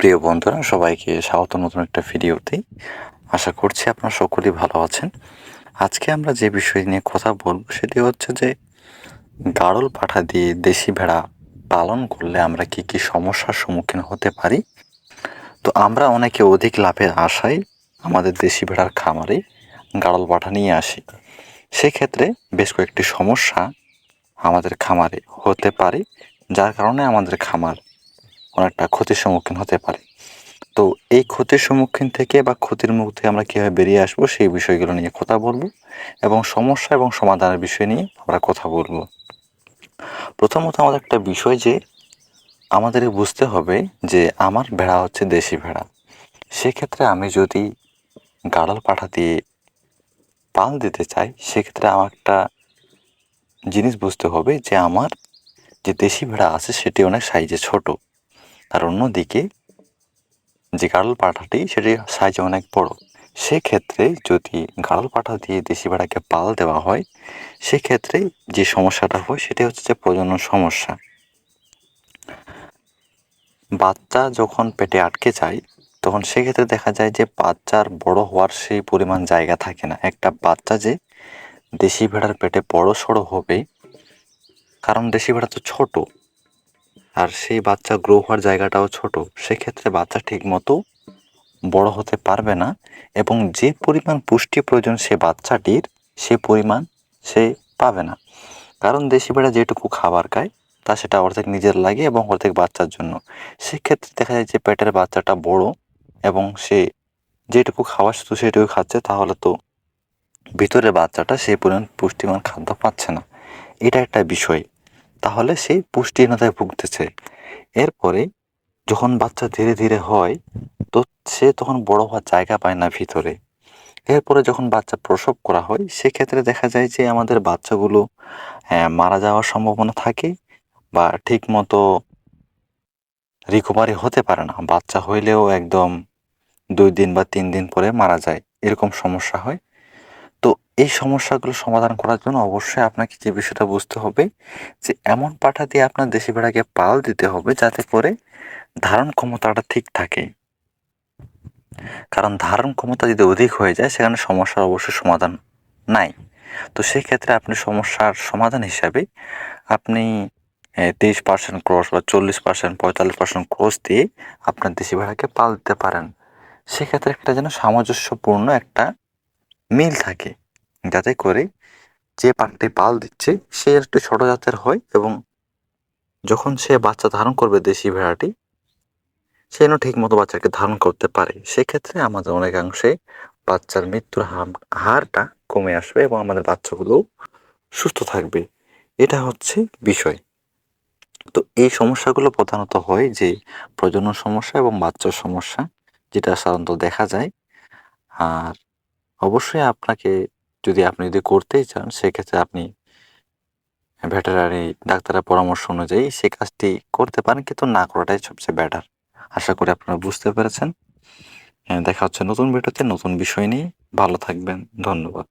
প্রিয় বন্ধুরা, সবাইকে স্বাগত নতুন একটা ভিডিওতে। আশা করছি আপনারা সকলেই ভালো আছেন। আজকে আমরা যে বিষয় নিয়ে কথা বলব সেটি হচ্ছে যে গাড়ল পাঠা দিয়ে দেশি ভেড়া পালন করলে আমরা কি কি সমস্যার সম্মুখীন হতে পারি? তো আমরা অনেকে অধিক লাভের আশায় আমাদের দেশি ভেড়ার খামারে গাড়ল পাঠা নিয়ে আসি। সেক্ষেত্রে বেশ কয়েকটি সমস্যা আমাদের খামারে হতে পারে, যার কারণে আমাদের খামার অনেকটা ক্ষতির সম্মুখীন হতে পারে। তো এই ক্ষতির সম্মুখীন থেকে বা ক্ষতির মুখ থেকে আমরা কীভাবে বেরিয়ে আসব সেই বিষয়গুলো নিয়ে কথা বলব এবং সমস্যা এবং সমাধানের বিষয় নিয়ে আমরা কথা বলব। প্রথমত আমাদের একটা বিষয় যে, আমাদের বুঝতে হবে যে আমার ভেড়া হচ্ছে দেশি ভেড়া। সেক্ষেত্রে আমি যদি গাড়াল পাঠা দিয়ে পাল দিতে চাই, সেক্ষেত্রে আমার একটা জিনিস বুঝতে হবে যে, আমার যে দেশি ভেড়া আছে সেটি অনেক সাইজে ছোট। আর অন্যদিকে যে গাড়ল পাঠাটি সেটি সাইজে অনেক বড়। সেক্ষেত্রে যদি গাড়ল পাঠা দিয়ে দেশি ভেড়াকে পাল দেওয়া হয়, সেক্ষেত্রে যে সমস্যাটা হয়, সেটি হচ্ছে যে প্রজনন সমস্যা। বাচ্চা যখন পেটে আটকে যায়, তখন সেক্ষেত্রে দেখা যায় যে বাচ্চার বড় হওয়ার সেই পরিমাণ জায়গা থাকে না। একটা বাচ্চা যে দেশি ভেড়ার পেটে বড় সড়ো হবে, কারণ দেশি ভেড়া তো ছোট আর সেই বাচ্চা গ্রো হওয়ার জায়গাটাও ছোট, সেক্ষেত্রে বাচ্চা ঠিক মতো বড় হতে পারবে না এবং যে পরিমাণ পুষ্টি প্রয়োজন সে বাচ্চাটির, সে পরিমাণ সে পাবে না। কারণ দেশি ভেড়া যেটুকু খাবার খায়, তা সেটা অর্ধেক নিজের লাগে এবং অর্ধেক বাচ্চার জন্য। সেক্ষেত্রে দেখা যায় যে পেটের বাচ্চাটা বড় এবং সে যেটুকু খাওয়া শুধু সেটুকু খাচ্ছে, তাহলে তো ভিতরে বাচ্চাটা সেই পরিমাণ পুষ্টিমান খাদ্য পাচ্ছে না। এটা একটা বিষয়। তাহলে সে পুষ্টিহীনতায় ভুগতেছে। এরপরে যখন বাচ্চা ধীরে ধীরে হয় তো সে তখন বড় হওয়ার জায়গা পায় না ভিতরে। এরপরে যখন বাচ্চা প্রসব করা হয় সেক্ষেত্রে দেখা যায় যে আমাদের বাচ্চাগুলো হ্যাঁ, মারা যাওয়ার সম্ভাবনা থাকে বা ঠিক মতো রিকভারি হতে পারে না। বাচ্চা হইলেও একদম দুই দিন বা তিন দিন পরে মারা যায়। এরকম সমস্যা হয়। তো এই সমস্যাগুলো সমাধান করার জন্য অবশ্যই আপনাকে যে বিষয়টা বুঝতে হবে, যে এমন পাঠা দিয়ে আপনার দেশি ভেড়াকে পাল দিতে হবে যাতে করে ধারণ ক্ষমতাটা ঠিক থাকে। কারণ ধারণ ক্ষমতা যদি অধিক হয়ে যায়, সেখানে সমস্যার অবশ্যই সমাধান নাই। তো সেক্ষেত্রে আপনি সমস্যার সমাধান হিসাবে আপনি তেইশ পার্সেন্ট ক্রস বা চল্লিশ পার্সেন্ট পঁয়তাল্লিশ পার্সেন্ট ক্রস দিয়ে আপনার দেশি ভেড়াকে পাল দিতে পারেন। সেক্ষেত্রে একটা যেন সামঞ্জস্যপূর্ণ একটা মিল থাকে যাতে করে যে পাখটি পাল দিচ্ছে, সে একটু ছোটো জাতের হয় এবং যখন সে বাচ্চা ধারণ করবে দেশি ভেড়াটি, সে যেন ঠিকমতো বাচ্চাকে ধারণ করতে পারে। সেক্ষেত্রে আমাদের অনেকাংশে বাচ্চার মৃত্যুর হারটা কমে আসবে এবং আমাদের বাচ্চাগুলো সুস্থ থাকবে। এটা হচ্ছে বিষয়। তো এই সমস্যাগুলো প্রধানত হয় যে প্রজনন সমস্যা এবং বাচ্চার সমস্যা, যেটা সাধারণত দেখা যায়। আর অবশ্যই আপনাকে যদি আপনি যদি করতেই চান, সেক্ষেত্রে আপনি ভেটেরারি ডাক্তারের পরামর্শ অনুযায়ী সে কাজটি করতে পারেন, কিন্তু না করাটাই সবচেয়ে বেটার আশা করি আপনারা বুঝতে পেরেছেন। দেখা হচ্ছে নতুন ভিডিওতে নতুন বিষয় নিয়ে। ভালো থাকবেন। ধন্যবাদ।